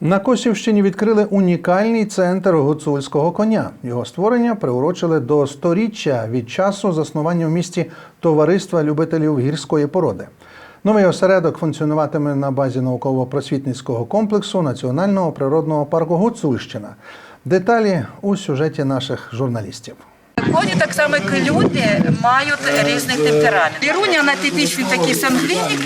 На Косівщині відкрили унікальний центр гуцульського коня. Його створення приурочили до сторіччя від часу заснування в місті товариства любителів гірської породи. Новий осередок функціонуватиме на базі науково-просвітницького комплексу Національного природного парку Гуцульщина. Деталі у сюжеті наших журналістів. Коні, так само як і люди, мають різний темперамент. Іруня, вона типічний такий сангвінік,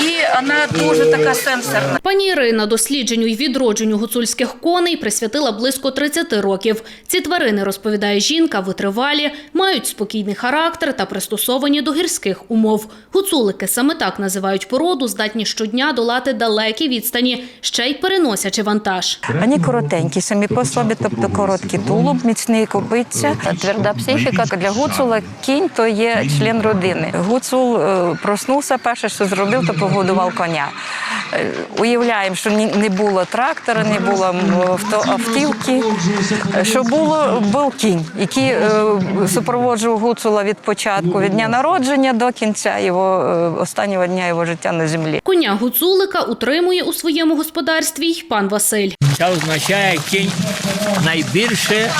і вона дуже така сенсорна. Пані Ірина дослідженню й відродженню гуцульських коней присвятила близько 30 років. Ці тварини, розповідає жінка, витривалі, мають спокійний характер та пристосовані до гірських умов. Гуцулики саме так називають породу, здатні щодня долати далекі відстані, ще й переносячи вантаж. Вони коротенькі, самі по собі, тобто короткий тулуб, міцний копиця, тверда психіка. Для гуцула кінь то є член родини. Гуцул е, проснувся, перше, що зробив, то погодував коня. Е, Уявляємо, що не було трактора, не було авто- автівки. Що було, був кінь, який е, супроводжував гуцула від початку, від дня народження до кінця його останнього дня його життя на землі. Коня гуцулика утримує у своєму господарстві й пан Василь. Це означає кінь найбільше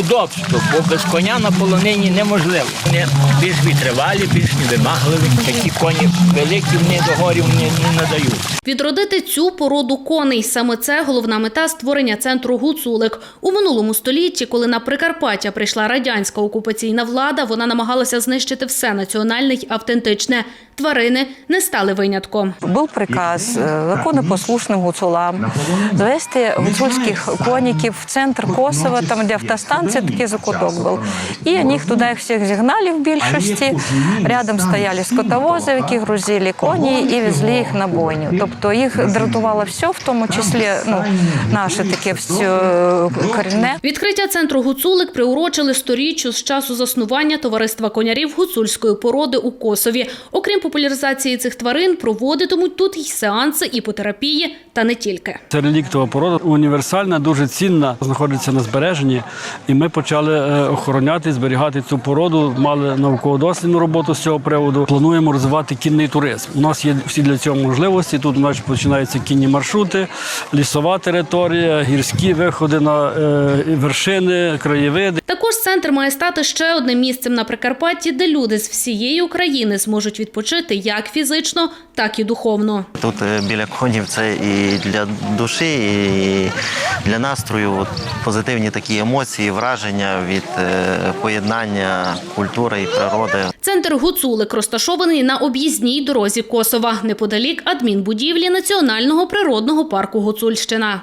удобство, бо без коня на полонині неможливо. Вони більш витривалі, більш невимагливі. Такі коні великі, вони до горів не, не надають. Відродити цю породу коней саме це головна мета створення центру гуцулик. У минулому столітті, коли на Прикарпаття прийшла радянська окупаційна влада, вона намагалася знищити все національне й автентичне. Тварини не стали винятком. Був приказ е, законопослушним гуцулам завести гуцульських коніків в центр Косова, там де автостанція, такий закуток був. І вони їх туди всіх зігнали в більшості. Рядом стояли скотовози, які грузили коні і везли їх на бойню. Тобто їх дратувало все, в тому числі ну, наше таке все корінне. Відкриття центру гуцулик приурочили сторіччю з часу заснування товариства конярів гуцульської породи у Косові. Окрім популяризації цих тварин, проводитимуть тут й сеанси іпотерапії, та не тільки. Це реліктова порода універсальна, дуже цінна, знаходиться на збереженні. І ми почали е, охороняти, зберігати цю породу. Мали науково-дослідну роботу з цього приводу. Плануємо розвивати кінний туризм. У нас є всі для цього можливості. Тут нас починаються кінні маршрути, лісова територія, гірські виходи на е, вершини, краєвиди. Також центр має стати ще одним місцем на Прикарпатті, де люди з всієї України зможуть відпочити як фізично, так і духовно. Тут е, біля конів це і для душі, і для настрою От позитивні такі емоції, враження від е, поєднання культури і природи. Центр гуцулик розташований на об'їзній дорозі Косова, неподалік адмінбудівлі Національного природного парку Гуцульщина.